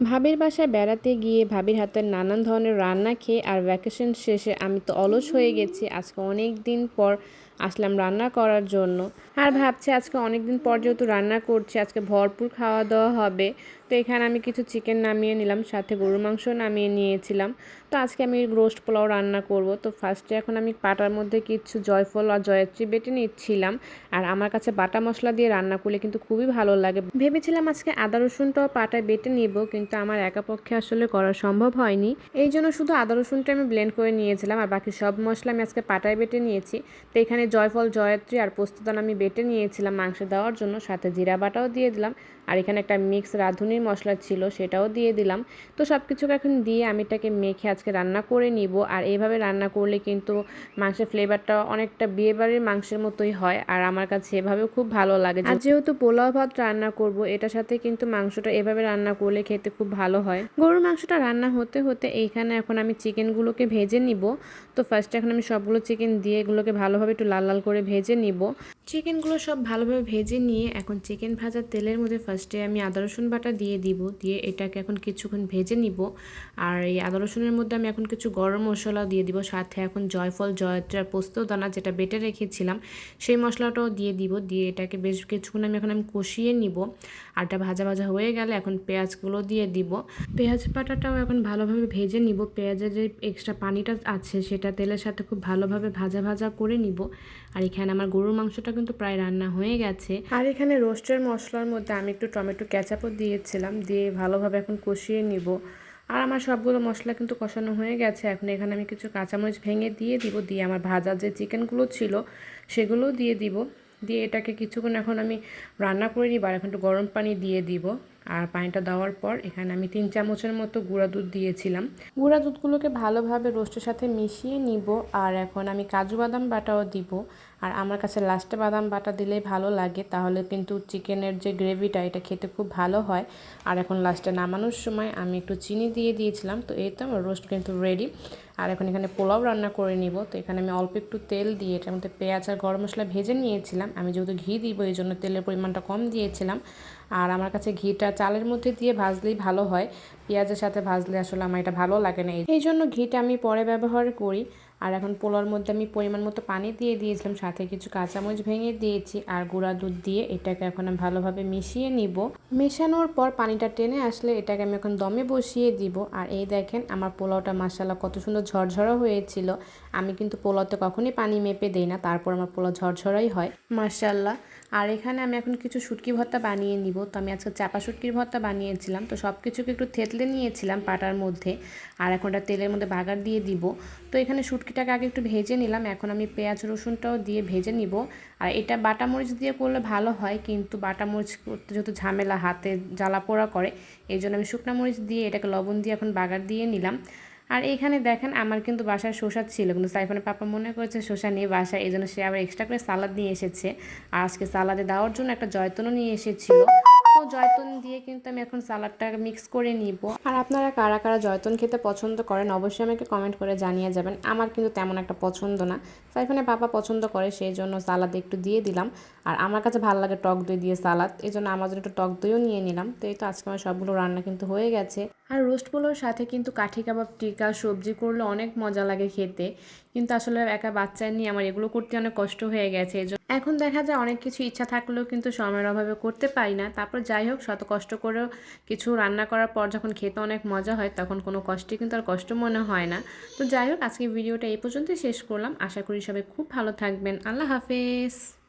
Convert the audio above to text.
ভাবির বাসায় বেড়াতে গিয়ে ভাবির হাতের নানান ধরনের রান্না খেয়ে আর ভ্যাকেশন শেষে আমি তো অলস হয়ে গেছি। আজকে অনেক দিন পর আসলাম রান্না করার জন্য। আর ভাবছি আজকে অনেক দিন পর যেহেতু রান্না করছি, আজকে ভরপুর খাওয়া দাওয়া হবে। তো এখানে আমি কিছু চিকেন নামিয়ে নিলাম, সাথে গরুর মাংস নামিয়ে নিয়েছিলাম। তো আজকে আমি রোস্ট পোলাও রান্না করব। তো ফার্স্টে এখন আমি পাটার মধ্যে কিছু জয়ফল আর জয়ত্রী বেটে নিচ্ছিলাম। আর আমার কাছে বাটা মশলা দিয়ে রান্না করলে কিন্তু খুবই ভালো লাগে। ভেবেছিলাম আজকে আদা, রসুনটাও পাটায় বেটে নিব, কিন্তু আমার একা পক্ষে আসলে করা সম্ভব হয়নি। এই জন্য শুধু আদা, রসুনটা আমি ব্লেন্ড করে নিয়েছিলাম, আর বাকি সব মশলা আমি আজকে পাটায় বেটে নিয়েছি। তো এখানে জয়ফল, জয়ত্রী আর পোস্তদান আমি বেটে নিয়েছিলাম মাংস দেওয়ার জন্য। সাথে জিরা বাটাও দিয়ে দিলাম। আর এখানে একটা মিক্স রাঁধুনির মশলা ছিল, সেটাও দিয়ে দিলাম। তো সব কিছুকে এখন দিয়ে আমি এটাকে মেখে আজকে রান্না করে নিব। আর এইভাবে রান্না করলে কিন্তু মাংসের ফ্লেভারটা অনেকটা বিয়েবাড়ির মাংসের মতোই হয়। আর আমার কাছে এভাবেও খুব ভালো লাগে। আর যেহেতু পোলাও ভাত রান্না করব, এটার সাথে কিন্তু মাংসটা এভাবে রান্না করলে খেতে খুব ভালো হয়। গরুর মাংসটা রান্না হতে হতে এইখানে এখন আমি চিকেনগুলোকে ভেজে নিব। তো ফার্স্টে এখন আমি সবগুলো চিকেন দিয়ে এগুলোকে ভালোভাবে একটু লাল লাল লাল করে ভেজে নিব। চিকেনগুলো সব ভালোভাবে ভেজে নিয়ে এখন চিকেন ভাজার তেলের মধ্যে ফার্স্টে আমি আদা, রসুন বাটা দিয়ে দিব। দিয়ে এটাকে এখন কিছুক্ষণ ভেজে নিব। আর এই আদা, রসুনের মধ্যে আমি এখন কিছু গরম মশলা দিয়ে দিব। সাথে এখন জয়ফল, জয়ত্রী আর পোস্ত, দানা যেটা বেটে রেখেছিলাম, সেই মশলাটাও দিয়ে দিব। দিয়ে এটাকে বেশ কিছুক্ষণ আমি এখন আমি কষিয়ে নিব। আর এটা ভাজা ভাজা হয়ে গেলে এখন পেঁয়াজগুলো দিয়ে দিব। পেঁয়াজ বাটাটাও এখন ভালোভাবে ভেজে নিব। পেঁয়াজের যে এক্সট্রা পানিটা আছে সেটা তেলের সাথে খুব ভালোভাবে ভাজা ভাজা করে নিব। আর এখানে আমার গরুর মাংসটা কিন্তু প্রায় রান্না হয়ে গেছে। আর এখানে রোস্টের মশলার মধ্যে আমি একটু টমেটো ক্যাচাপও দিয়েছিলাম, দিয়ে ভালোভাবে এখন কষিয়ে নিব। আর আমার সবগুলো মশলা কিন্তু কষানো হয়ে গেছে, এখন এখানে আমি কিছু কাঁচামরিচ ভেঙে দিয়ে দিব, দিয়ে আমার ভাজা যে চিকেনগুলো ছিল সেগুলোও দিয়ে দিব। দিয়ে এটাকে কিছুক্ষণ এখন আমি রান্না করে নিব, আর এখন একটু গরম পানি দিয়ে দিব। আর পানিটা দেওয়ার পর এখানে আমি তিন চামচের মতো গুঁড়া দুধ দিয়েছিলাম। গুঁড়া দুধগুলোকে ভালোভাবে রোস্টের সাথে মিশিয়ে নিব আর এখন আমি কাজু বাদাম বাটাও দিব। আর আমার কাছে লাস্টে বাদাম বাটা দিলেই ভালো লাগে, তাহলে কিন্তু চিকেনের যে গ্রেভিটা, এটা খেতে খুব ভালো হয়। আর এখন লাস্টে নামানোর সময় আমি একটু চিনি দিয়ে দিয়েছিলাম, তো এই তো আমার রোস্ট কিন্তু রেডি আর এখন এখানে পোলাও রান্না করে নিব, তো এখানে আমি অল্প একটু তেল দিয়ে এটার মধ্যে পেঁয়াজ আর গরম মশলা ভেজে নিয়েছিলাম। আমি যেহেতু ঘি দিব, এই জন্য তেলের পরিমাণটা কম দিয়েছিলাম। আর আমার কাছে ঘিটা চালের মধ্যে দিয়ে ভাজলেই ভালো হয়। পেঁয়াজের সাথে ভাজলে আসলে আমার এটা ভালো লাগে না। এই জন্য ঘিটা আমি পরে ব্যবহার করি। আর এখন পোলার মধ্যে আমি পরিমাণ মতো পানি দিয়ে দিয়েছিলাম, সাথে কিছু কাঁচামরিচ ভেঙে দিয়েছি আর গুঁড়া দুধ দিয়ে এটাকে এখন আমি ভালোভাবে মিশিয়ে নিব। মেশানোর পর পানিটা টেনে আসলে এটাকে আমি এখন দমে বসিয়ে দিব। আর এই দেখেন আমার পোলাওটা মাসাল্লাহ কত সুন্দর ঝরঝরা হয়েছিল। আমি কিন্তু পোলাওতে কখনই পানি মেপে দেই না, তারপর আমার পোলাও ঝরঝরাই হয়। মাসাল্লাহ আর এখানে আমি এখন কিছু শুটকি ভর্তা বানিয়ে নিব। তো আমি আজকে চাপা শুটকির ভর্তা বানিয়েছিলাম। তো সব কিছুকে একটু থেতলে নিয়েছিলাম পাটার মধ্যে। আর এখন তেলের মধ্যে বাগার দিয়ে দিব। তো এখানে শুটকিটাকে আগে একটু ভেজে নিলাম। এখন আমি পেঁয়াজ, রসুনটাও দিয়ে ভেজে নিব। আর এটা বাটা মরিচ দিয়ে করলে ভালো হয়, কিন্তু বাটা মরিচ করতে যেহেতু ঝামেলা হাতে জ্বালা পোড়া করে, এই জন্য আমি শুকনা মরিচ দিয়ে এটাকে লবণ দিয়ে এখন বাগার দিয়ে নিলাম। আর এখানে দেখেন আমার কিন্তু বাসায় শসা ছিল, কিন্তু সাইফানের পাপা মনে করেছে শসা নিয়ে বাসায়, এই জন্য সে আবার এক্সট্রা করে সালাদ নিয়ে এসেছে। আর আজকে সালাদে দেওয়ার জন্য একটা জয়তনও নিয়ে এসেছিল। তো জয়তন দিয়ে কিন্তু আমি এখন সালাদটা মিক্স করে নিব। আর আপনারা কারা কারা জয়তন খেতে পছন্দ করেন, অবশ্যই আমাকে কমেন্ট করে জানিয়ে যাবেন। আমার কিন্তু তেমন একটা পছন্দ না। সাইফানের বাবা পছন্দ করে, সেই জন্য সালাদ একটু দিয়ে দিলাম। আর আমার কাছে ভালো লাগে টক দই দিয়ে সালাদ, এই জন্য আমার জন্য একটু টক দইও নিয়ে নিলাম। তো এই তো আজকে আমার সবগুলো রান্না কিন্তু হয়ে গেছে। আর রোস্টগুলোর সাথে কিন্তু কাঠি কাবাব, টিকা, সবজি করলে অনেক মজা লাগে খেতে। কিন্তু আসলে একা বাচ্চা নিয়ে আমার এগুলো করতে অনেক কষ্ট হয়ে গেছে। এখন দেখা যায় অনেক কিছু ইচ্ছা থাকলেও কিন্তু সময়ের অভাবে করতে পারি না। তারপর যাই হোক, শত কষ্ট করেও কিছু রান্না করার পর যখন খেতে অনেক মজা হয়, তখন কোনো কষ্টই কিন্তু আর কষ্ট মনে হয় না। তো যাই হোক আজকে ভিডিওটা এই পর্যন্তই শেষ করলাম। আশা করি সবাই খুব ভালো থাকবেন। আল্লাহ হাফেজ।